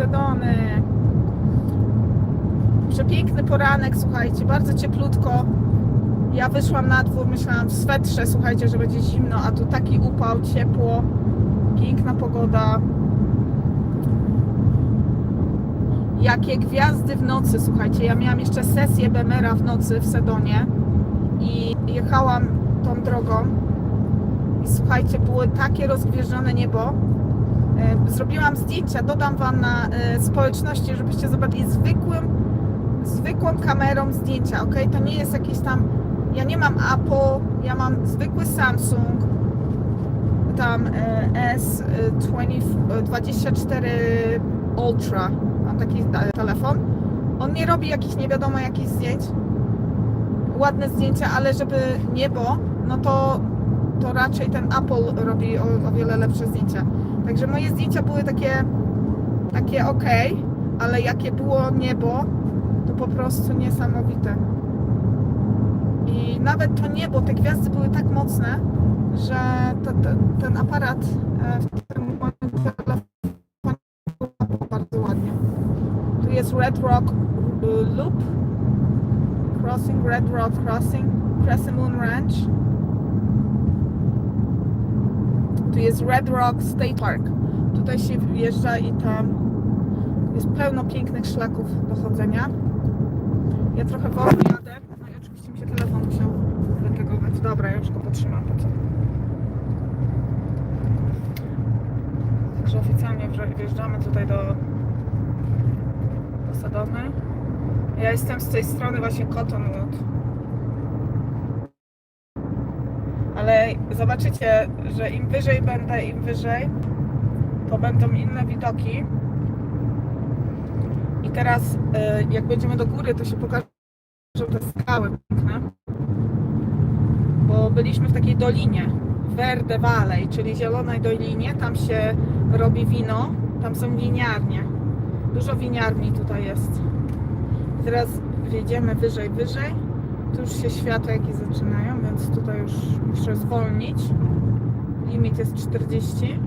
Sedony. Przepiękny poranek, słuchajcie, bardzo cieplutko. Ja wyszłam na dwór, myślałam w swetrze, słuchajcie, że będzie zimno, a tu taki upał, ciepło, piękna pogoda. Jakie gwiazdy w nocy, słuchajcie. Ja miałam jeszcze sesję Bemera w nocy w Sedonie i jechałam tą drogą i słuchajcie, było takie rozgwieżdżone niebo. E, Zrobiłam zdjęcia, dodam Wam na e, społeczności, żebyście zobaczyli zwykłym, zwykłą kamerą zdjęcia, ok? To nie jest jakieś tam, ja nie mam Apple, ja mam zwykły Samsung, tam e, S24 Ultra, mam taki telefon. On nie robi jakichś nie wiadomo jakich zdjęć, ładne zdjęcia, ale żeby niebo, no to, to raczej ten Apple robi o, o wiele lepsze zdjęcia. Także moje zdjęcia były takie, takie ok, ale jakie było niebo, to po prostu niesamowite. I nawet to niebo, te gwiazdy były tak mocne, że to, to, ten aparat e, w tym był bardzo ładnie. Tu jest Red Rock y, Loop, Crossing, Red Rock Crossing, Crescent Moon Ranch. Tu jest Red Rock State Park. Tutaj się wjeżdża i tam jest pełno pięknych szlaków do chodzenia. Ja trochę wolno jadę. No i oczywiście mi się telefon musiał wytegować. Dobra, ja już go potrzymam. Także oficjalnie wje- wjeżdżamy tutaj do, do Sadony. Ja jestem z tej strony właśnie Cottonwood. Ale zobaczycie, że im wyżej będę, im wyżej, to będą inne widoki. I teraz, y, jak będziemy do góry, to się pokażą te skały piękne. Bo byliśmy w takiej dolinie, Verde Valley, czyli zielonej dolinie. Tam się robi wino, tam są winiarnie. Dużo winiarni tutaj jest. Teraz wjedziemy wyżej, wyżej. Tu już się światła jakieś zaczynają, więc tutaj już muszę zwolnić. Limit jest 40.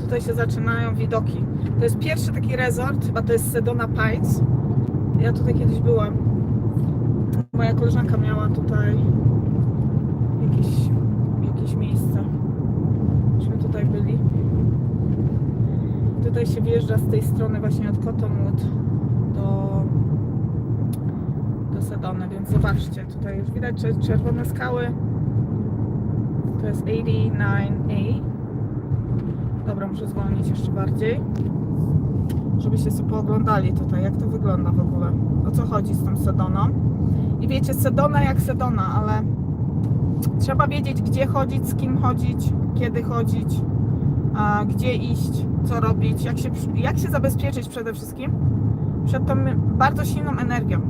Tutaj się zaczynają widoki. To jest pierwszy taki resort, chyba to jest Sedona Pines. Ja tutaj kiedyś byłam. Moja koleżanka miała tutaj jakieś, jakieś miejsce. Myśmy tutaj byli. Tutaj się wjeżdża z tej strony właśnie od Cottonwood do, do Sedony, więc zobaczcie, tutaj już widać czerwone skały. To jest 89A. Dobra, muszę zwolnić jeszcze bardziej, żebyście sobie pooglądali tutaj, jak to wygląda w ogóle. O co chodzi z tą Sedoną. I wiecie, Sedona jak Sedona, ale trzeba wiedzieć, gdzie chodzić, z kim chodzić, kiedy chodzić, gdzie iść, co robić, jak się, jak się zabezpieczyć przede wszystkim przed tą bardzo silną energią.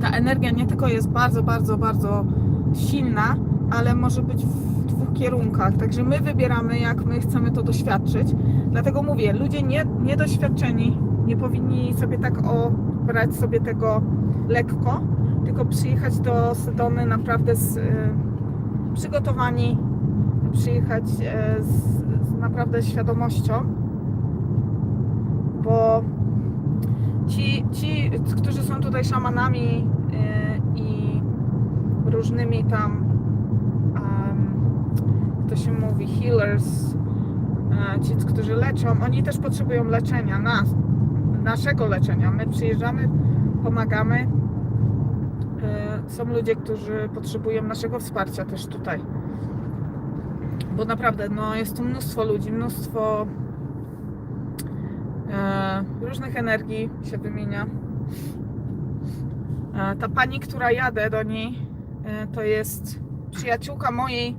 Ta energia nie tylko jest bardzo, bardzo, bardzo silna, ale może być w dwóch kierunkach. Także my wybieramy, jak my chcemy to doświadczyć. Dlatego mówię, ludzie nie, niedoświadczeni nie powinni sobie tak o, brać sobie tego lekko, tylko przyjechać do Sedony naprawdę z, y, przygotowani, przyjechać y, z, z naprawdę świadomością, bo ci, ci, którzy są tutaj szamanami y, i różnymi tam, um, to się mówi, healers, e, ci, którzy leczą, oni też potrzebują leczenia, nas, naszego leczenia. My przyjeżdżamy, pomagamy. E, Są ludzie, którzy potrzebują naszego wsparcia też tutaj. Bo naprawdę, no, jest tu mnóstwo ludzi, mnóstwo różnych energii się wymienia. E, ta pani, która jadę do niej, e, to jest przyjaciółka mojej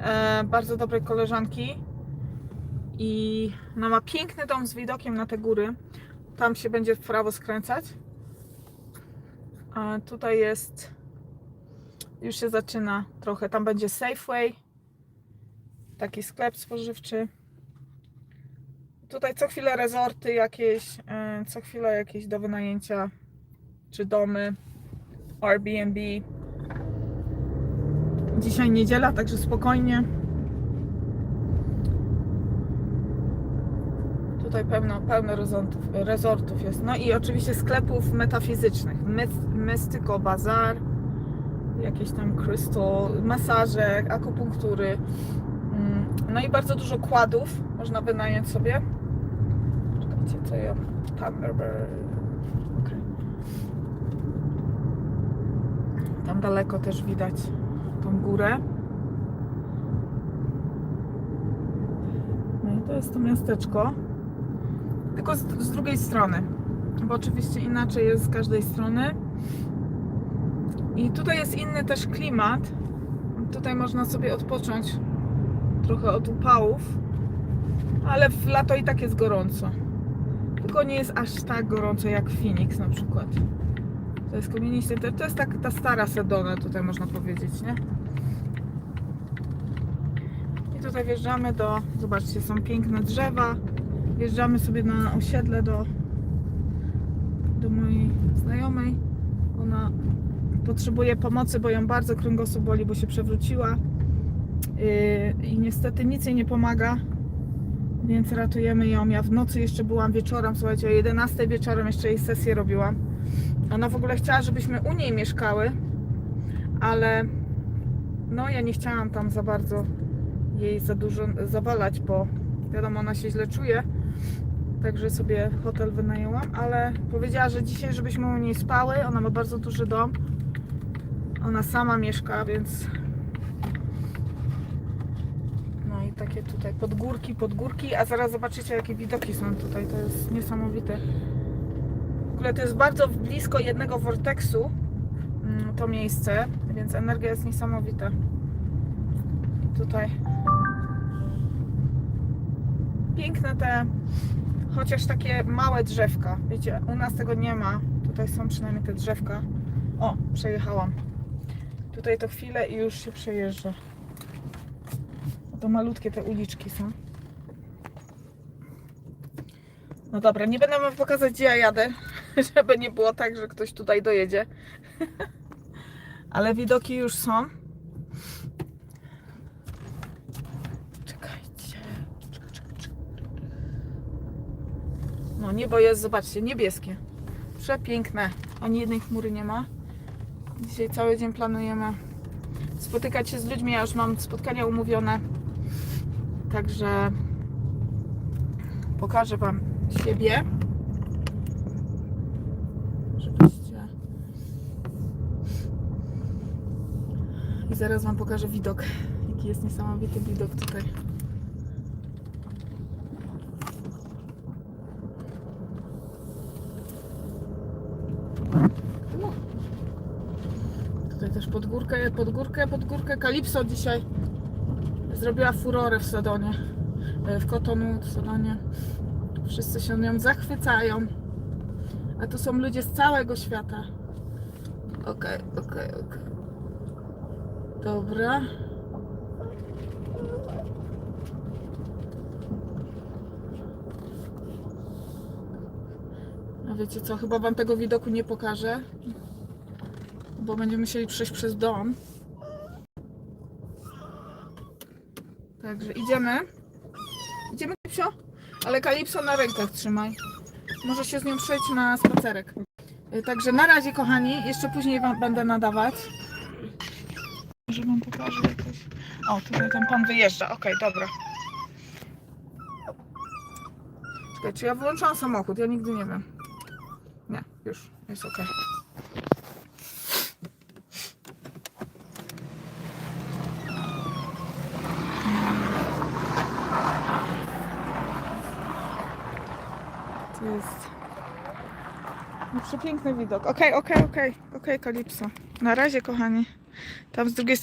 e, bardzo dobrej koleżanki i ona ma piękny dom z widokiem na te góry. Tam się będzie w prawo skręcać. Tutaj jest już się zaczyna trochę. Tam będzie Safeway, taki sklep spożywczy. Tutaj co chwilę rezorty jakieś, e, co chwilę jakieś do wynajęcia, czy domy, Airbnb. Dzisiaj niedziela, także spokojnie. Tutaj pełno, pełno rezortów, rezortów jest. No i oczywiście sklepów metafizycznych. Mystico Bazar, jakieś tam crystal, masaże, akupunktury. Mm, No i bardzo dużo kładów można wynająć sobie. Czekajcie, co ja... Okej. Tam daleko też widać tą górę. No i to jest to miasteczko. Tylko z, z drugiej strony. Bo oczywiście inaczej jest z każdej strony. I tutaj jest inny też klimat. Tutaj można sobie odpocząć trochę od upałów. Ale w lato i tak jest gorąco. Tylko nie jest aż tak gorąco jak Phoenix na przykład. To jest community center. To jest tak ta stara Sedona tutaj można powiedzieć, nie? I tutaj wjeżdżamy do... Zobaczcie, są piękne drzewa. Wjeżdżamy sobie na osiedle do, do mojej znajomej. Ona potrzebuje pomocy, bo ją bardzo kręgosłup boli, bo się przewróciła. Yy, I niestety nic jej nie pomaga, więc ratujemy ją. Ja w nocy jeszcze byłam wieczorem, słuchajcie, o 11 wieczorem jeszcze jej sesję robiłam. Ona w ogóle chciała, żebyśmy u niej mieszkały, ale no ja nie chciałam tam za bardzo jej za dużo zawalać, bo wiadomo, ona się źle czuje. Także sobie hotel wynajęłam, ale powiedziała, że dzisiaj, żebyśmy u niej spały. Ona ma bardzo duży dom. Ona sama mieszka, więc. No i takie tutaj podgórki, podgórki, a zaraz zobaczycie, jakie widoki są tutaj. To jest niesamowite. W ogóle to jest bardzo blisko jednego vortexu mm, to miejsce, więc energia jest niesamowita. Tutaj piękne te, chociaż takie małe drzewka. Wiecie, u nas tego nie ma. Tutaj są przynajmniej te drzewka. O, przejechałam. Tutaj to chwilę i już się przejeżdża. To malutkie te uliczki są. No dobra, nie będę wam pokazać gdzie ja jadę, żeby nie było tak, że ktoś tutaj dojedzie. Ale widoki już są. Czekajcie. Czekaj, czekaj, czekaj. No niebo jest, zobaczcie, niebieskie. Przepiękne. Ani jednej chmury nie ma. Dzisiaj cały dzień planujemy spotykać się z ludźmi. Ja już mam spotkania umówione. Także pokażę Wam siebie. Żebyście... I zaraz Wam pokażę widok. Jaki jest niesamowity widok tutaj. No. Tutaj też pod górkę, pod górkę, pod górkę. Kalipso dzisiaj zrobiła furorę w Sadonie. E, W Kotonu, w Sadonie. Wszyscy się nią zachwycają. A to są ludzie z całego świata. Okej, okej, okej. Dobra. A wiecie co, chyba wam tego widoku nie pokażę. Bo będziemy musieli przejść przez dom. Także idziemy. Idziemy, Kalipso? Ale Kalipso na rękach trzymaj. Może się z nią przejść na spacerek. Y, Także na razie, kochani. Jeszcze później wam będę nadawać. Może wam pokażę jakoś. O, tutaj ten pan wyjeżdża. Okej, dobra. Czekaj, czy ja wyłączyłam samochód? Ja nigdy nie wiem. Nie, już. Jest okej. To jest no, przepiękny widok. Okej, okej, okej, okej, Kalipso. Na razie, kochani. Tam z drugiej